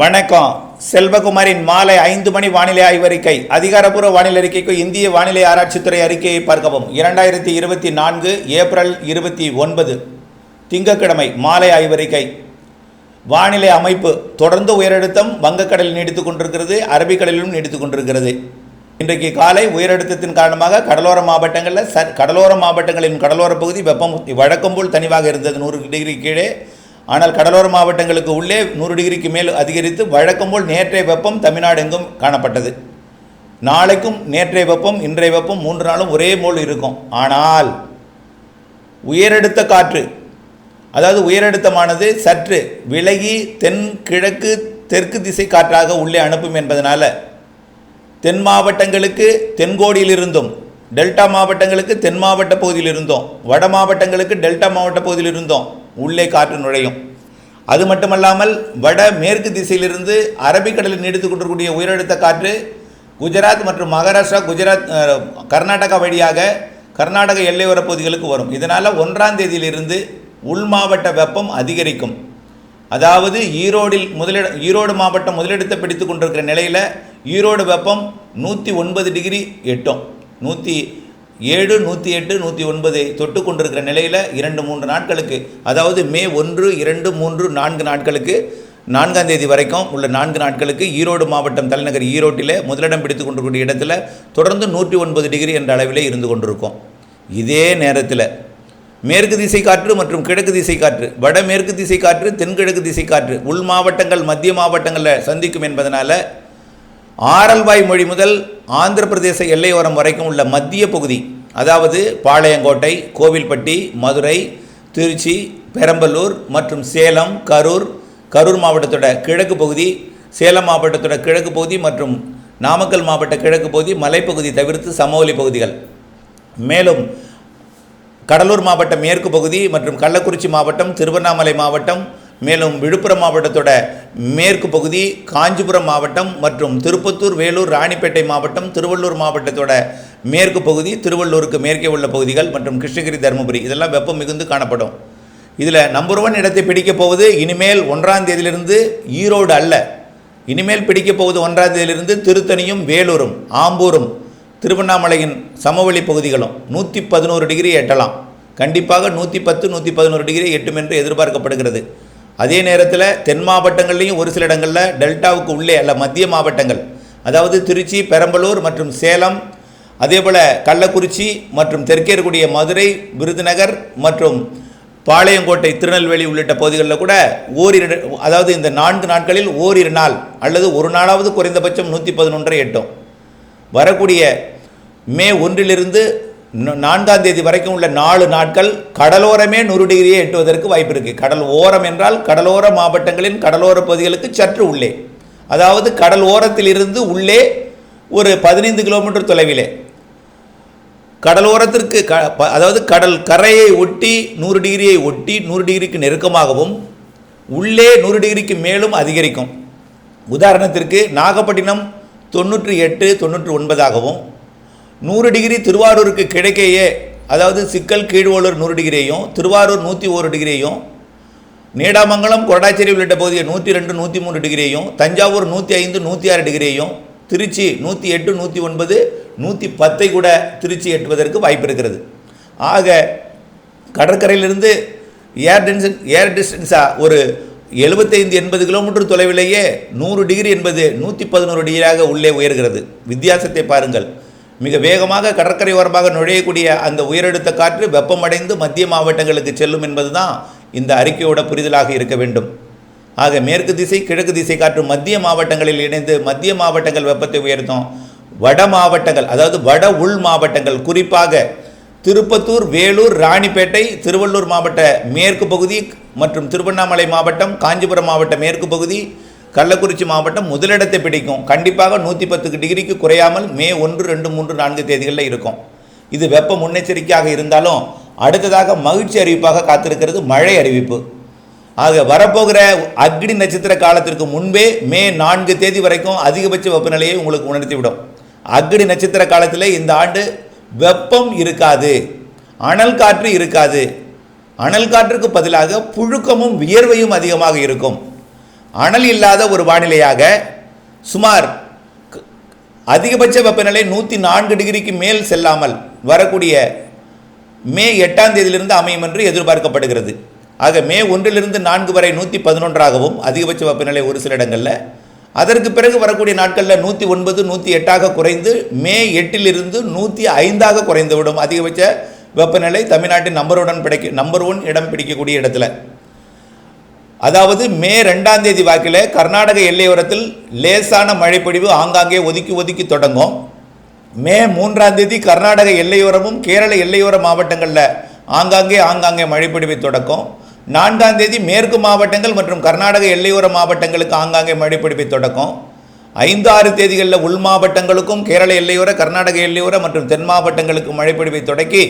வணக்கம். செல்வகுமாரின் மாலை ஐந்து மணி வானிலை ஆய்வறிக்கை. அதிகாரப்பூர்வ வானிலை அறிக்கைக்கு இந்திய வானிலை ஆராய்ச்சித்துறை அறிக்கையை பார்க்கவும். இரண்டாயிரத்தி இருபத்தி நான்கு ஏப்ரல் இருபத்தி ஒன்பது. திங்கட்கிழமை மாலை ஆய்வறிக்கை. வானிலை அமைப்பு தொடர்ந்து உயரழுத்தம் வங்கக்கடலில் நீடித்துக் கொண்டிருக்கிறது அரபிக்கடலிலும் நீடித்துக் கொண்டிருக்கிறது. இன்றைக்கு காலை உயரழுத்தத்தின் காரணமாக கடலோர மாவட்டங்களில் ச கடலோர மாவட்டங்களின் கடலோர பகுதி வெப்பம் வழக்கம் போல் தனிவாக இருந்தது. நூறு டிகிரி கீழே ஆனால் கடலோர மாவட்டங்களுக்கு உள்ளே நூறு டிகிரிக்கு மேல் அதிகரித்து வழக்கம் போல் நேற்றைய வெப்பம் தமிழ்நாடு எங்கும் காணப்பட்டது. நாளைக்கும் நேற்றைய வெப்பம் இன்றைய வெப்பம் மூன்று நாளும் ஒரே போல் இருக்கும். ஆனால் உயரடுத்த காற்று அதாவது உயரழுத்தமானது சற்று விலகி தென் கிழக்கு தெற்கு திசை காற்றாக உள்ளே அனுப்பும் என்பதனால் தென் மாவட்டங்களுக்கு தென்கோடியிலிருந்தும் டெல்டா மாவட்டங்களுக்கு தென் மாவட்ட பகுதியில் இருந்தோம் வட மாவட்டங்களுக்கு டெல்டா மாவட்ட பகுதியில் இருந்தோம் உள்ளே காற்று நுழையும். அது மட்டுமல்லாமல் வட மேற்கு திசையிலிருந்து அரபிக்கடலில் நீடித்துக் கொண்டிருக்கக்கூடிய உயரழுத்த காற்று குஜராத் மற்றும் மகாராஷ்டிரா குஜராத் கர்நாடகா வழியாக கர்நாடக எல்லையோர பகுதிகளுக்கு வரும். இதனால் ஒன்றாம் தேதியிலிருந்து உள் மாவட்ட வெப்பம் அதிகரிக்கும். அதாவது ஈரோடில் முதலிட ஈரோடு மாவட்டம் முதலிடத்தை பிடித்து கொண்டிருக்கிற நிலையில் ஈரோடு வெப்பம் நூற்றி ஒன்பது டிகிரி எட்டும். நூற்றி ஏழு நூற்றி எட்டு நூற்றி ஒன்பதை தொட்டு கொண்டிருக்கிற நிலையில் இரண்டு மூன்று நாட்களுக்கு அதாவது மே ஒன்று இரண்டு மூன்று நான்கு நாட்களுக்கு நான்காம் தேதி வரைக்கும் உள்ள நான்கு நாட்களுக்கு ஈரோடு மாவட்டம் தலைநகர் ஈரோட்டில் முதலிடம் பிடித்து கொண்டிருக்கக்கூடிய இடத்துல தொடர்ந்து நூற்றி ஒன்பது டிகிரி என்ற அளவிலே இருந்து கொண்டிருக்கும். இதே நேரத்தில் மேற்கு திசை காற்று மற்றும் கிழக்கு திசை காற்று வடமேற்கு திசை காற்று தென்கிழக்கு திசை காற்று உள் மாவட்டங்கள் மத்திய மாவட்டங்களில் சந்திக்கும் என்பதனால் ஆரல்வாய் மொழி முதல் ஆந்திர பிரதேச எல்லையோரம் வரைக்கும் உள்ள மத்திய பகுதி அதாவது பாளையங்கோட்டை கோவில்பட்டி மதுரை திருச்சி பெரம்பலூர் மற்றும் சேலம் கரூர் கரூர் மாவட்டத்தோட கிழக்கு பகுதி சேலம் மாவட்டத்தோட கிழக்கு பகுதி மற்றும் நாமக்கல் மாவட்ட கிழக்கு பகுதி மலைப்பகுதி தவிர்த்து சமவெளி பகுதிகள். மேலும் கடலூர் மாவட்ட மேற்கு பகுதி மற்றும் கள்ளக்குறிச்சி மாவட்டம் திருவண்ணாமலை மாவட்டம் மேலும் விழுப்புரம் மாவட்டத்தோட மேற்கு பகுதி காஞ்சிபுரம் மாவட்டம் மற்றும் திருப்பத்தூர் வேலூர் ராணிப்பேட்டை மாவட்டம் திருவள்ளூர் மாவட்டத்தோட மேற்கு பகுதி திருவள்ளூருக்கு மேற்கே உள்ள பகுதிகள் மற்றும் கிருஷ்ணகிரி தருமபுரி. இதெல்லாம் வெப்பம் மிகுந்து காணப்படும். இதில் நம்பர் ஒன் இடத்தை பிடிக்கப் போவது இனிமேல் ஒன்றாம் தேதியிலிருந்து ஈரோடு அல்ல. இனிமேல் பிடிக்கப் போவது ஒன்றாம் தேதியிலிருந்து திருத்தணியும் வேலூரும் ஆம்பூரும் திருவண்ணாமலையின் சமவெளி பகுதிகளும். நூற்றி பதினோரு டிகிரி எட்டலாம். கண்டிப்பாக நூற்றி பத்து நூற்றி பதினோரு டிகிரி எட்டும் என்று எதிர்பார்க்கப்படுகிறது. அதே நேரத்தில் தென் மாவட்டங்கள்லேயும் ஒரு சில இடங்களில் டெல்டாவுக்கு உள்ளே அல்ல மத்திய மாவட்டங்கள். அதாவது திருச்சி பெரம்பலூர் மற்றும் சேலம் அதேபோல் கள்ளக்குறிச்சி மற்றும் தெற்கே இருக்கக்கூடிய மதுரை விருதுநகர் மற்றும் பாளையங்கோட்டை திருநெல்வேலி உள்ளிட்ட பகுதிகளில் கூட ஓரிரு அதாவது இந்த நான்கு நாட்களில் ஓரிரு நாள் அல்லது ஒரு நாளாவது குறைந்தபட்சம் நூற்றி பதினொன்றை எட்டும். வரக்கூடிய மே ஒன்றிலிருந்து நான்காம் தேதி வரைக்கும் உள்ள நாலு நாட்கள் கடலோரமே நூறு டிகிரியை எட்டுவதற்கு வாய்ப்பு இருக்குது கடல் ஓரம் என்றால் கடலோர மாவட்டங்களின் கடலோர பகுதிகளுக்கு சற்று உள்ளே. அதாவது கடல் ஓரத்திலிருந்து உள்ளே ஒரு பதினைந்து கிலோமீட்டர் தொலைவிலே. கடலோரத்திற்கு க ப- அதாவது கடல் கரையை ஒட்டி நூறு டிகிரியை ஒட்டி நூறு டிகிரிக்கு நெருக்கமாகவும் உள்ளே நூறு டிகிரிக்கு மேலும் அதிகரிக்கும். உதாரணத்திற்கு நாகப்பட்டினம் தொண்ணூற்றி எட்டு தொண்ணூற்றி ஒன்பதாகவும் நூறு டிகிரி திருவாரூருக்கு கிடைக்கையே. அதாவது சிக்கல் கீழ்வோலூர் நூறு டிகிரியையும் திருவாரூர் நூற்றி ஒரு டிகிரியையும் நீடாமங்கலம் கொடாச்சேரி உள்ளிட்ட பகுதியை நூற்றி ரெண்டு நூற்றி மூணு டிகிரியையும் தஞ்சாவூர் நூற்றி ஐந்து நூற்றி ஆறு டிகிரியையும் திருச்சி நூற்றி எட்டு நூற்றி ஒன்பது நூற்றி பத்தை கூட திருச்சி எட்டுவதற்கு வாய்ப்பு இருக்கிறது. ஆக கடற்கரையிலிருந்து ஏர் டென்சன் ஏர் டிஸ்டன்ஸாக ஒரு எழுபத்தைந்து எண்பது கிலோமீட்டர் தொலைவிலேயே நூறு டிகிரி என்பது நூற்றி பதினோரு டிகிரியாக உள்ளே உயர்கிறது. வித்தியாசத்தை பாருங்கள். மிக வேகமாக கடற்கரை ஓரமாக நுழையக்கூடிய அந்த உயரழுத்த காற்று வெப்பமடைந்து மத்திய மாவட்டங்களுக்கு செல்லும் என்பதுதான் இந்த அறிக்கையோட புரிதலாக இருக்க வேண்டும். ஆக மேற்கு திசை கிழக்கு திசை காற்று மத்திய மாவட்டங்களில் இணைந்து மத்திய மாவட்டங்கள் வெப்பத்தை உயர்த்தும். வட மாவட்டங்கள் அதாவது வட உள் மாவட்டங்கள் குறிப்பாக திருப்பத்தூர் வேலூர் ராணிப்பேட்டை திருவள்ளூர் மாவட்ட மேற்கு பகுதி மற்றும் திருவண்ணாமலை மாவட்டம் காஞ்சிபுரம் மாவட்ட மேற்கு பகுதி கள்ளக்குறிச்சி மாவட்டம் முதலிடத்தை பிடிக்கும். கண்டிப்பாக நூற்றி பத்துக்கு டிகிரிக்கு குறையாமல் மே ஒன்று ரெண்டு மூன்று நான்கு தேதிகளில் இருக்கும். இது வெப்ப முன்னெச்சரிக்கையாக இருந்தாலும் அடுத்ததாக மகிழ்ச்சி அறிவிப்பாக காத்திருக்கிறது மழை அறிவிப்பு. ஆக வரப்போகிற அக்னி நட்சத்திர காலத்திற்கு முன்பே மே நான்கு தேதி வரைக்கும் அதிகபட்ச வெப்பநிலையை உங்களுக்கு உணர்த்திவிடும். அக்னி நட்சத்திர காலத்தில் இந்த ஆண்டு வெப்பம் இருக்காது அனல் காற்று இருக்காது. அனல் காற்றுக்கு பதிலாக புழுக்கமும் வியர்வையும் அதிகமாக இருக்கும். அனல் இல்லாத ஒரு வானிலையாக சுமார் அதிகபட்ச வெப்பநிலை நூற்றி நான்கு டிகிரிக்கு மேல் செல்லாமல் வரக்கூடிய மே எட்டாம் தேதியிலிருந்து அமையும் என்று எதிர்பார்க்கப்படுகிறது. ஆக மே ஒன்றிலிருந்து நான்கு வரை நூற்றி பதினொன்றாகவும் அதிகபட்ச வெப்பநிலை ஒரு சில இடங்களில். அதற்கு பிறகு வரக்கூடிய நாட்களில் நூற்றி ஒன்பது நூற்றி எட்டாக குறைந்து மே எட்டிலிருந்து நூற்றி ஐந்தாக குறைந்துவிடும் அதிகபட்ச வெப்பநிலை தமிழ்நாட்டின் நம்பருடன் பிடிக்க நம்பர் ஒன் இடம் பிடிக்கக்கூடிய இடத்துல. அதாவது மே ரெண்டாம் தேதி வாக்கில் கர்நாடக எல்லையோரத்தில் லேசான மழைப்பொழிவு ஆங்காங்கே ஒதுக்கி ஒதுக்கி தொடங்கும். மே மூன்றாம் தேதி கர்நாடக எல்லையோரமும் கேரள எல்லையோர மாவட்டங்களில் ஆங்காங்கே ஆங்காங்கே மழைப்பொழிவை தொடக்கும். நான்காம் தேதி மேற்கு மாவட்டங்கள் மற்றும் கர்நாடக எல்லையோர மாவட்டங்களுக்கு ஆங்காங்கே மழைப்பொழிவை தொடக்கும். ஐந்து ஆறு தேதிகளில் உள் மாவட்டங்களுக்கும் கேரள எல்லையோர கர்நாடக எல்லையோர மற்றும் தென் மாவட்டங்களுக்கு மழைப்பொழிவை தொடக்கி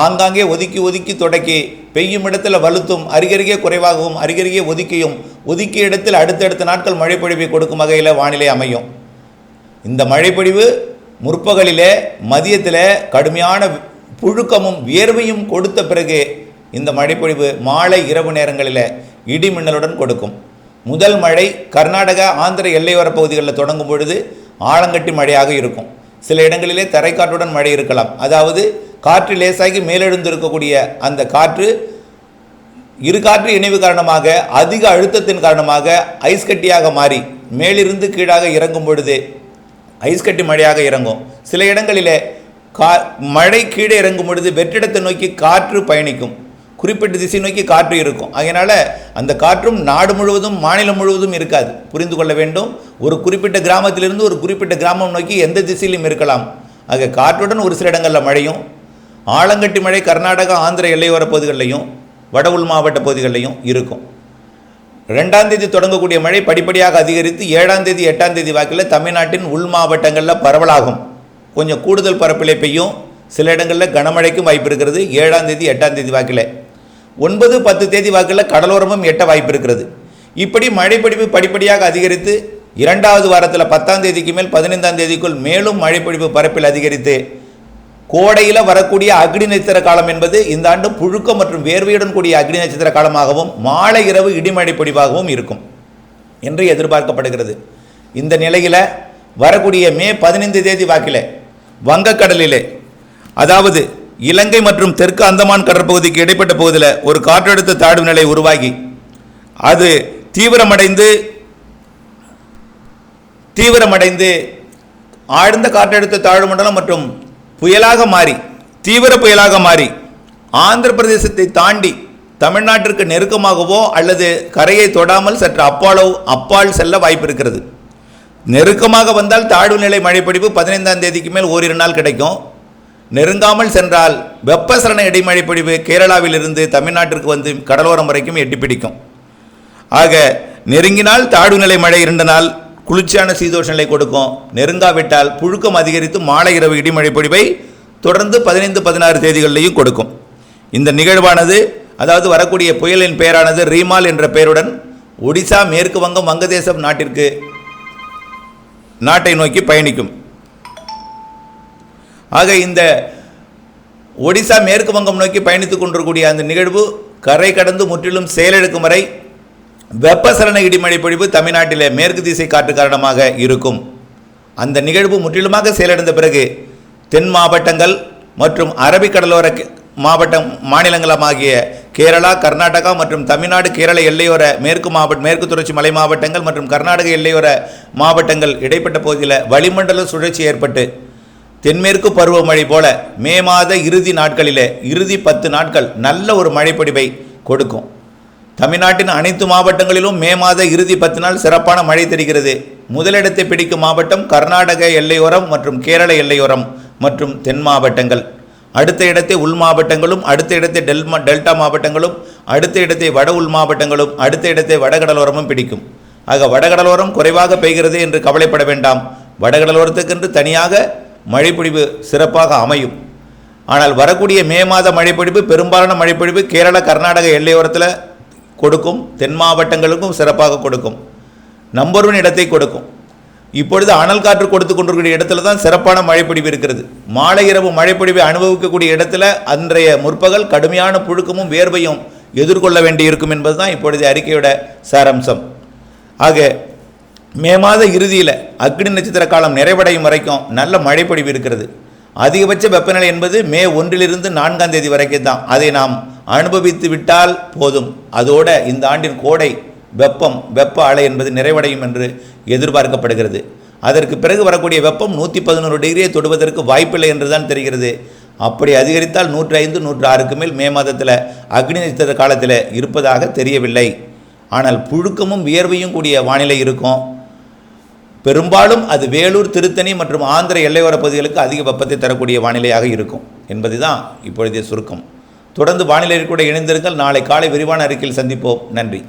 ஆங்காங்கே ஒதுக்கி ஒதுக்கி தொடக்கி பெய்யும் இடத்துல வலுத்தும் அருகருகே குறைவாகவும் அருகருகே ஒதுக்கியும் ஒதுக்கிய இடத்தில் அடுத்தடுத்த நாட்கள் மழைப்பொழிவை கொடுக்கும் வகையில் வானிலை அமையும். இந்த மழைப்பொழிவு முற்பகலிலே மதியத்தில் கடுமையான புழுக்கமும் வியர்வையும் கொடுத்த பிறகு இந்த மழைப்பொழிவு மாலை இரவு நேரங்களில் இடிமின்னலுடன் கொடுக்கும். முதல் மழை கர்நாடகா ஆந்திர எல்லையோர பகுதிகளில் தொடங்கும் பொழுது ஆலங்கட்டி மழையாக இருக்கும். சில இடங்களிலே தரைக்காற்றுடன் மழை இருக்கலாம். அதாவது காற்று லேசாகி மேலெழுந்திருக்கக்கூடிய அந்த காற்று இரு காற்று இணைவு காரணமாக அதிக அழுத்தத்தின் காரணமாக ஐஸ் கட்டியாக மாறி மேலிருந்து கீழாக இறங்கும் பொழுது ஐஸ் கட்டி மழையாக இறங்கும். சில இடங்களிலே கா மழை கீழே இறங்கும் பொழுது வெற்றிடத்தை நோக்கி காற்று பயணிக்கும். குறிப்பிட்ட திசை நோக்கி காற்று இருக்கும். அதனால் அந்த காற்றும் நாடு முழுவதும் மாநிலம் முழுவதும் இருக்காது. புரிந்து கொள்ள வேண்டும். ஒரு குறிப்பிட்ட கிராமத்திலிருந்து ஒரு குறிப்பிட்ட கிராமம் நோக்கி எந்த திசையிலும் இருக்கலாம். ஆக காற்றுடன் ஒரு சில இடங்களில் மழையும் ஆலங்கட்டி மழை கர்நாடகா ஆந்திர எல்லையோர பகுதிகளிலையும் வட உள் மாவட்ட பகுதிகளிலையும் இருக்கும். ரெண்டாம் தேதி தொடங்கக்கூடிய மழை படிப்படியாக அதிகரித்து ஏழாம் தேதி எட்டாம் தேதி வாக்கில் தமிழ்நாட்டின் உள் மாவட்டங்களில் பரவலாகும். கொஞ்சம் கூடுதல் பரப்பிலே பெய்யும். சில இடங்களில் கனமழைக்கும் வாய்ப்பு இருக்கிறது. ஏழாம் தேதி எட்டாம் தேதி வாக்கில். ஒன்பது பத்து தேதி வாக்கில் கடலோரமும் எட்ட வாய்ப்பு இருக்கிறது. இப்படி மழைப்பொழிவு படிப்படியாக அதிகரித்து இரண்டாவது வாரத்தில் பத்தாம் தேதிக்கு மேல் பதினைந்தாம் தேதிக்குள் மேலும் மழைப்பிடிப்பு பரப்பில் அதிகரித்து கோடையில் வரக்கூடிய அக்னி நட்சத்திர காலம் என்பது இந்த ஆண்டு புழுக்கம் மற்றும் வேர்வையுடன் கூடிய அக்னி நட்சத்திர காலமாகவும் மாலை இரவு இடிமழை பொடிவாகவும் இருக்கும் என்று எதிர்பார்க்கப்படுகிறது. இந்த நிலையில் வரக்கூடிய மே பதினைந்து தேதி வாக்கில் வங்கக்கடலிலே அதாவது இலங்கை மற்றும் தெற்கு அந்தமான் கடற்பகுதிக்கு இடைப்பட்ட பகுதியில் ஒரு காற்றழுத்த தாழ்வு நிலை உருவாகி அது தீவிரமடைந்து தீவிரமடைந்து ஆழ்ந்த காற்றழுத்த தாழ்வு மண்டலம் மற்றும் புயலாக மாறி தீவிர புயலாக மாறி ஆந்திர பிரதேசத்தை தாண்டி தமிழ்நாட்டிற்கு நெருக்கமாகவோ அல்லது கரையை தொடாமல் சற்று அப்பாலோ அப்பால் செல்ல வாய்ப்பு இருக்கிறது நெருக்கமாக வந்தால் தாழ்வு நிலை மழைப்பிடிப்பு பதினைந்தாம் தேதிக்கு மேல் ஓரிரு நாள் கிடைக்கும். நெருங்காமல் சென்றால் வெப்பசலன இடைமழைப்பிடிப்பு கேரளாவிலிருந்து தமிழ்நாட்டிற்கு வந்து கடலோரம் வரைக்கும் எட்டி பிடிக்கும் ஆக நெருங்கினால் தாழ்வு நிலை மழை இரண்டு நாள் குளிர்ச்சியான சீதோஷ நிலை கொடுக்கும். நெருங்காவிட்டால் புழுக்கம் அதிகரித்து மாலை இரவு இடிமழை பொழிவை தொடர்ந்து பதினைந்து பதினாறு தேதிகளிலையும் கொடுக்கும். இந்த நிகழ்வானது அதாவது வரக்கூடிய புயலின் பெயரானது ரீமால் என்ற பெயருடன் ஒடிசா மேற்கு வங்கம் வங்கதேசம் நாட்டிற்கு நாட்டை நோக்கி பயணிக்கும். ஆக இந்த ஒடிசா மேற்கு வங்கம் நோக்கி பயணித்துக் கொண்டிருக்கக்கூடிய அந்த நிகழ்வு கரை கடந்து முற்றிலும் செயலிழக்கும் வரை வெப்பசலன இடிமழை பொழிவு தமிழ்நாட்டிலே மேற்கு திசை காற்று காரணமாக இருக்கும். அந்த நிகழ்வு முற்றிலுமாக செயலிழந்த பிறகு தென் மாவட்டங்கள் மற்றும் அரபிக்கடலோர மாவட்டம் மாநிலங்களமாகிய கேரளா கர்நாடகா மற்றும் தமிழ்நாடு கேரள எல்லையோர மேற்கு மாவட்ட மேற்கு தொடர்ச்சி மலை மாவட்டங்கள் மற்றும் கர்நாடக எல்லையோர மாவட்டங்கள் இடைப்பட்ட பகுதியில் வளிமண்டல சுழற்சி ஏற்பட்டு தென்மேற்கு பருவமழை போல மே மாத இறுதி நாட்களிலே இறுதி பத்து நாட்கள் நல்ல ஒரு மழைப்பொடிவை கொடுக்கும். தமிழ்நாட்டின் அனைத்து மாவட்டங்களிலும் மே மாத இறுதி பத்து நாள் சிறப்பான மழை தெரிகிறது. முதலிடத்தை பிடிக்கும் மாவட்டம் கர்நாடக எல்லையோரம் மற்றும் கேரள எல்லையோரம் மற்றும் தென் மாவட்டங்கள். அடுத்த இடத்தை உள் மாவட்டங்களும் அடுத்த இடத்தை டெல்மா டெல்டா மாவட்டங்களும் அடுத்த இடத்தை வட உள் மாவட்டங்களும் அடுத்த இடத்தை வடகடலோரமும் பிடிக்கும். ஆக வடகடலோரம் குறைவாக பெய்கிறது என்று கவலைப்பட வேண்டாம். வடகடலோரத்துக்கென்று தனியாக மழைப்பொழிவு சிறப்பாக அமையும். ஆனால் வரக்கூடிய மே மாத மழைப்பொழிவு பெரும்பாலான மழைப்பொழிவு கேரள கர்நாடக எல்லையோரத்தில் கொடுக்கும் தென் மாவட்டங்களுக்கும் சிறப்பாக கொடுக்கும். நம்பர் ஒன் இடத்தை கொடுக்கும். இப்பொழுது அனல் காற்று கொடுத்து கொண்டிருக்கிற இடத்துல தான் சிறப்பான மழைப்பொழிவு இருக்கிறது. மாலை இரவு மழைப்பொழிவை அனுபவிக்கக்கூடிய இடத்துல அன்றைய முற்பகல் கடுமையான புழுக்கமும் வேர்வையும் எதிர்கொள்ள வேண்டியிருக்கும் என்பது தான் இப்பொழுது அறிக்கையோட சாரம்சம். ஆக மே மாத இறுதியில் அக்னி நட்சத்திர காலம் நிறைவடையும் வரைக்கும் நல்ல மழைப்பொழிவு இருக்கிறது. அதிகபட்ச வெப்பநிலை என்பது மே ஒன்றிலிருந்து நான்காம் தேதி வரைக்கும் தான் அதை நாம் அனுபவித்து விட்டால் போதும். அதோட இந்த ஆண்டின் கோடை வெப்பம் வெப்ப அலை என்பது நிறைவடையும் என்று எதிர்பார்க்கப்படுகிறது. அதற்கு பிறகு வரக்கூடிய வெப்பம் நூற்றி பதினோரு டிகிரியை தொடுவதற்கு வாய்ப்பில்லை என்று தான் தெரிகிறது. அப்படி அதிகரித்தால் நூற்றி ஐந்து நூற்று ஆறுக்கு மேல் மே மாதத்தில் அக்னி நட்சத்திர காலத்தில் இருப்பதாக தெரியவில்லை. ஆனால் புழுக்கமும் வியர்வையும் கூடிய வானிலை இருக்கும். பெரும்பாலும் அது வேலூர் திருத்தணி மற்றும் ஆந்திர எல்லையோர பகுதிகளுக்கு அதிக வெப்பத்தை தரக்கூடிய வானிலையாக இருக்கும். என்பதுதான் இப்பொழுதைய சுருக்கம். தொடர்ந்து வானிலை கூட இணைந்திருங்கள். நாளை காலை விரிவான அறிக்கையில் சந்திப்போம். நன்றி.